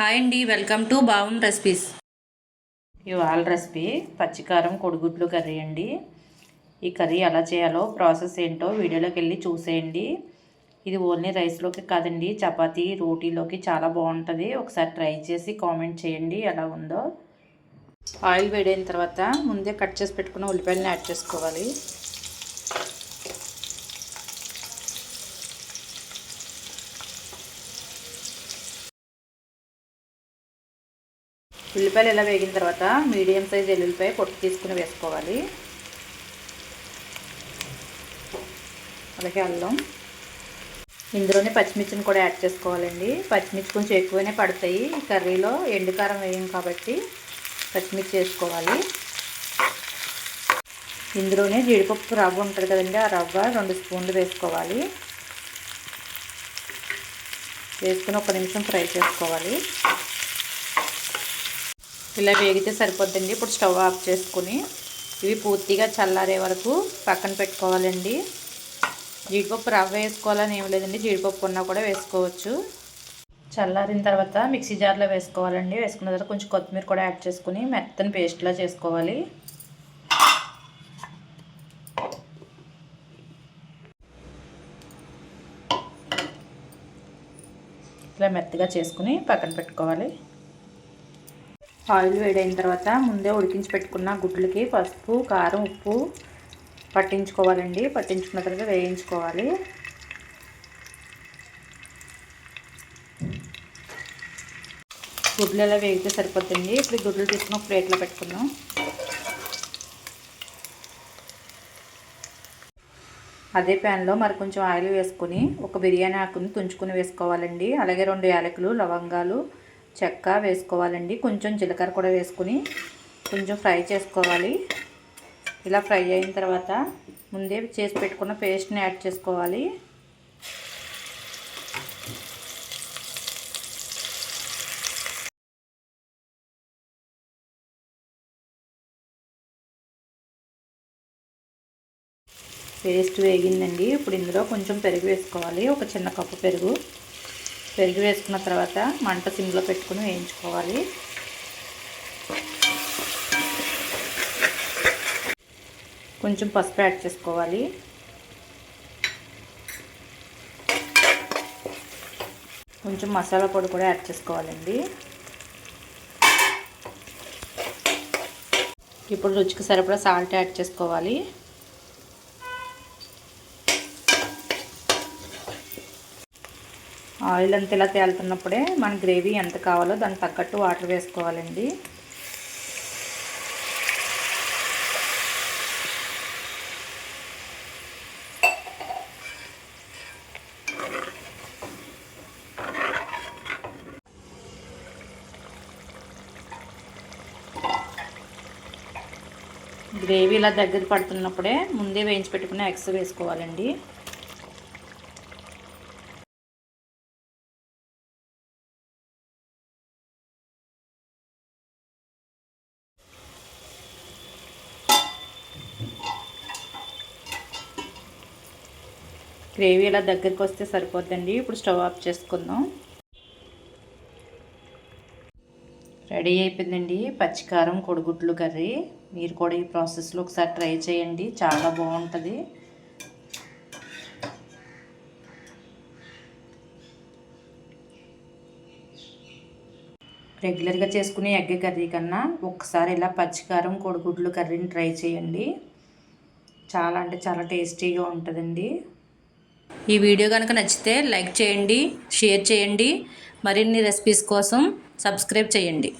Hi అండి welcome to బావున్ recipes. ఇవాళ రెసిపీ పచ్చికారం కొడుగుడ్లు కర్రీ అండి. ఈ కర్రీ ఎలా చేయాలో ప్రాసెస్ ఏంటో వీడియోలోకి వెళ్ళి చూసేయండి. ఇది ఓన్లీ రైస్లోకి కాదండి చపాతీ రోటీలోకి చాలా బాగుంటుంది. ఒకసారి ట్రై చేసి కామెంట్ చేయండి ఎలా ఉందో. ఆయిల్ వేడైన తర్వాత ముందే కట్ చేసి పెట్టుకున్న ఉల్లిపాయలని యాడ్ చేసుకోవాలి. ఉల్లిపాయలు ఇలా వేగిన తర్వాత మీడియం సైజ్ ఎల్లుల్లిపాయ పొట్టు తీసుకుని వేసుకోవాలి. అలాగే అల్లం. ఇందులోనే పచ్చిమిర్చిని కూడా యాడ్ చేసుకోవాలండి. పచ్చిమిర్చి కొంచెం ఎక్కువనే పడతాయి. కర్రీలో ఎండుకారం వేయం కాబట్టి పచ్చిమిర్చి వేసుకోవాలి. ఇందులోనే జీడిపప్పు రవ్వ ఉంటుంది కదండి ఆ రవ్వ రెండు స్పూన్లు వేసుకోవాలి. వేసుకుని ఒక నిమిషం ఫ్రై చేసుకోవాలి. ఇలా వేగితే సరిపోద్దండి. ఇప్పుడు స్టవ్ ఆఫ్ చేసుకుని ఇవి పూర్తిగా చల్లారే వరకు పక్కన పెట్టుకోవాలండి. జీడిపప్పు రవ్వ వేసుకోవాలని ఏం లేదండి. జీడిపప్పు ఉన్నా కూడా వేసుకోవచ్చు. చల్లారిన తర్వాత మిక్సీ జార్లో వేసుకోవాలండి. వేసుకున్న తర్వాత కొంచెం కొత్తిమీర కూడా యాడ్ చేసుకుని మెత్తని పేస్ట్లా చేసుకోవాలి. ఇలా మెత్తగా చేసుకుని పక్కన పెట్టుకోవాలి. ఆయిల్ వేడైన తర్వాత ముందే ఉడికించి పెట్టుకున్న గుడ్లకి పసుపు కారం ఉప్పు పట్టించుకోవాలండి. పట్టించుకున్న తర్వాత వేయించుకోవాలి. గుడ్లు ఎలా వేగితే సరిపోతుంది ఇప్పుడు గుడ్లు తీసుకుని ఒక ప్లేట్లో పెట్టుకుందాం. అదే ప్యాన్లో మరి కొంచెం ఆయిల్ వేసుకొని ఒక బిర్యానీ ఆకుని తుంచుకుని వేసుకోవాలండి. అలాగే రెండు యాలకులు లవంగాలు చెక్క వేసుకోవాలండి. కొంచెం జీలకర్ర కూడా వేసుకుని కొంచెం ఫ్రై చేసుకోవాలి. ఇలా ఫ్రై అయిన తర్వాత ముందే చేసి పెట్టుకున్న పేస్ట్ని యాడ్ చేసుకోవాలి. పేస్ట్ వేగిందండి. ఇప్పుడు ఇందులో కొంచెం పెరుగు వేసుకోవాలి. ఒక చిన్న కప్పు పెరుగు. పెరుగు వేసుకున్న తర్వాత మంట సిమ్లో పెట్టుకుని వేయించుకోవాలి. కొంచెం పసుపు యాడ్ చేసుకోవాలి. కొంచెం మసాలా పొడి కూడా యాడ్ చేసుకోవాలండి. ఇప్పుడు రుచికి సరిపడా సాల్ట్ యాడ్ చేసుకోవాలి. ఆయిల్ అంతా ఇలా తేలుతున్నప్పుడే మన గ్రేవీ ఎంత కావాలో దానికి తగ్గట్టు వాటర్ వేసుకోవాలండి. గ్రేవీ ఇలా దగ్గర పడుతున్నప్పుడే ముందే వేయించి పెట్టుకున్న ఎగ్స్ వేసుకోవాలండి. గ్రేవీ ఇలా దగ్గరికి వస్తే సరిపోద్దండి. ఇప్పుడు స్టవ్ ఆఫ్ చేసుకుందాం. రెడీ అయిపోయిందండి. పచ్చికారం కొడుగుడ్లు కర్రీ. మీరు కూడా ఈ ప్రాసెస్లో ఒకసారి ట్రై చేయండి. చాలా బాగుంటుంది. రెగ్యులర్గా చేసుకునే ఎగ్గ కర్రీ కన్నా ఒకసారి ఇలా పచ్చికారం కొడుగుడ్లు కర్రీని ట్రై చేయండి. చాలా అంటే చాలా టేస్టీగా ఉంటుందండి. ఈ వీడియో కనుక నచ్చితే లైక్ చేయండి షేర్ చేయండి. మరిన్ని రెసిపీస్ కోసం సబ్స్క్రైబ్ చేయండి.